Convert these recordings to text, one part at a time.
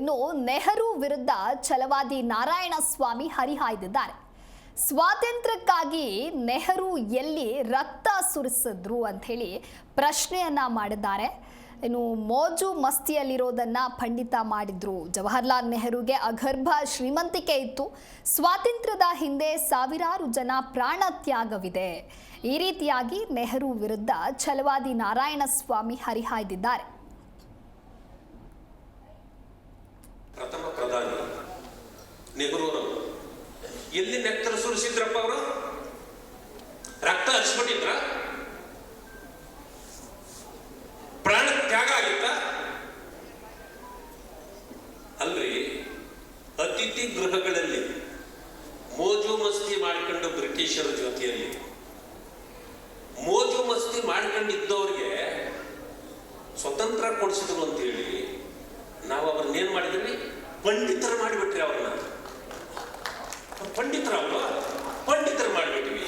ಇನ್ನು ನೆಹರು ವಿರುದ್ಧ ಛಲವಾದಿ ನಾರಾಯಣ ಸ್ವಾಮಿ ಹರಿಹಾಯ್ದಿದ್ದಾರೆ. ಸ್ವಾತಂತ್ರ್ಯಕ್ಕಾಗಿ ನೆಹರು ಎಲ್ಲಿ ರಕ್ತ ಸುರಿಸಿದ್ರು ಅಂಥೇಳಿ ಪ್ರಶ್ನೆಯನ್ನ ಮಾಡಿದ್ದಾರೆ. ಇನ್ನು ಮೋಜು ಮಸ್ತಿಯಲ್ಲಿರೋದನ್ನ ಪಂಡಿತ ಮಾಡಿದ್ರು. ಜವಾಹರ್ಲಾಲ್ ನೆಹರುಗೆ ಅಗರ್ಭ ಶ್ರೀಮಂತಿಕೆ ಇತ್ತು. ಸ್ವಾತಂತ್ರ್ಯದ ಹಿಂದೆ ಸಾವಿರಾರು ಜನ ಪ್ರಾಣ ತ್ಯಾಗವಿದೆ. ಈ ರೀತಿಯಾಗಿ ನೆಹರು ವಿರುದ್ಧ ಛಲವಾದಿ ನಾರಾಯಣ ಸ್ವಾಮಿ ಹರಿಹಾಯ್ದಿದ್ದಾರೆ. ಎಲ್ಲಿ ರಕ್ತ ಸುರಿಸಿದ್ರಪ್ಪ ಅವರು? ರಕ್ತ ಹರಿಸ್ಬಿಟ್ಟಿದ್ರ ಪ್ರಾಣ ತ್ಯಾಗ ಆಗಿತ್ತ? ಅಲ್ರಿ, ಅತಿಥಿ ಗೃಹಗಳಲ್ಲಿ ಮೋಜು ಮಸ್ತಿ ಮಾಡಿಕೊಂಡು ಬ್ರಿಟಿಷರ ಜೊತೆಯಲ್ಲಿ, ಮೋಜು ಮಸ್ತಿ ಮಾಡ್ಕೊಂಡಿದ್ದವ್ರಿಗೆ ಸ್ವತಂತ್ರ ಕೊಡಿಸಿದ್ರು ಅಂತೇಳಿ ನಾವು ಅವ್ರನ್ನ ಏನ್ ಮಾಡಿದ್ರಿ ಪಂಡಿತರು ಮಾಡಿಬಿಟ್ರಿ ಅವ್ರನ್ನ. ಪಂಡಿತರ ಅವರು ಪಂಡಿತರು ಮಾಡಿಬಿಟ್ಟಿವಿ.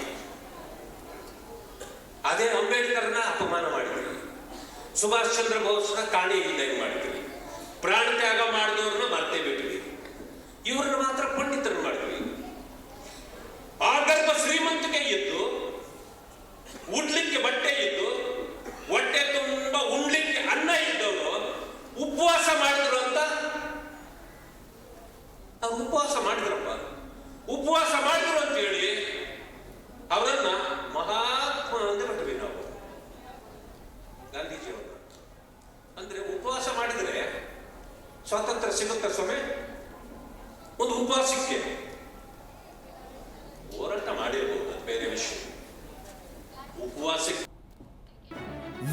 ಅದೇ ಅಂಬೇಡ್ಕರ್ನ ಅಪಮಾನ ಮಾಡಿದ್ವಿ. ಸುಭಾಷ್ ಚಂದ್ರ ಬೋಸ್ನ ಕಾಣಿ ಇಲ್ಲದಂಗೆ ಮಾಡಿದ್ವಿ. ಪ್ರಾಣ ತ್ಯಾಗ ಮಾಡಿದವ್ರನ್ನ ಮರ್ತೇ ಬಿಟ್ವಿ ಇವ್ರನ್ನ ಮಾತ್ರ ಪಂಡಿತರು ಮಾಡಿದ್ವಿ. ಆಗರ್ಭ ಶ್ರೀಮಂತಿಕೆ ಇದ್ದು, ಉಡ್ಲಿಕ್ಕೆ ಬಟ್ಟೆ ಇದ್ದು, ಹೊಟ್ಟೆ ತುಂಬ ಉಣ್ಲಿಕ್ಕೆ ಅನ್ನ ಇದ್ದವರು ಉಪವಾಸ ಮಾಡಿದ್ರು ಅಂತ? ಉಪವಾಸ ಮಾಡಿದ್ರಪ್ಪ. ಉಪವಾಸ ಮಾಡಿದ್ರು ಅಂತ ಹೇಳಿ ಅವರನ್ನ ಮಹಾತ್ಮ ಅಂತ ಬಿಟ್ವಿ ನಾವು ಗಾಂಧೀಜಿಯವರು ಅಂದ್ರೆ ಉಪವಾಸ ಮಾಡಿದ್ರೆ ಸ್ವಾತಂತ್ರ್ಯ ಸಿಗುತ್ತೆ ಸ್ವಾಮಿ? ಒಂದು ಉಪವಾಸಕ್ಕೆ ಹೋರಾಟ ಮಾಡಿರಬಹುದು ಬೇರೆ ವಿಷಯ. ಉಪವಾಸಕ್ಕೆ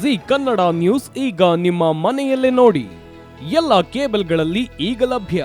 ಜಿ ಕನ್ನಡ ನ್ಯೂಸ್ ಈಗ ನಿಮ್ಮ ಮನೆಯಲ್ಲೇ ನೋಡಿ. ಎಲ್ಲ ಕೇಬಲ್ಗಳಲ್ಲಿ ಈಗ ಲಭ್ಯ.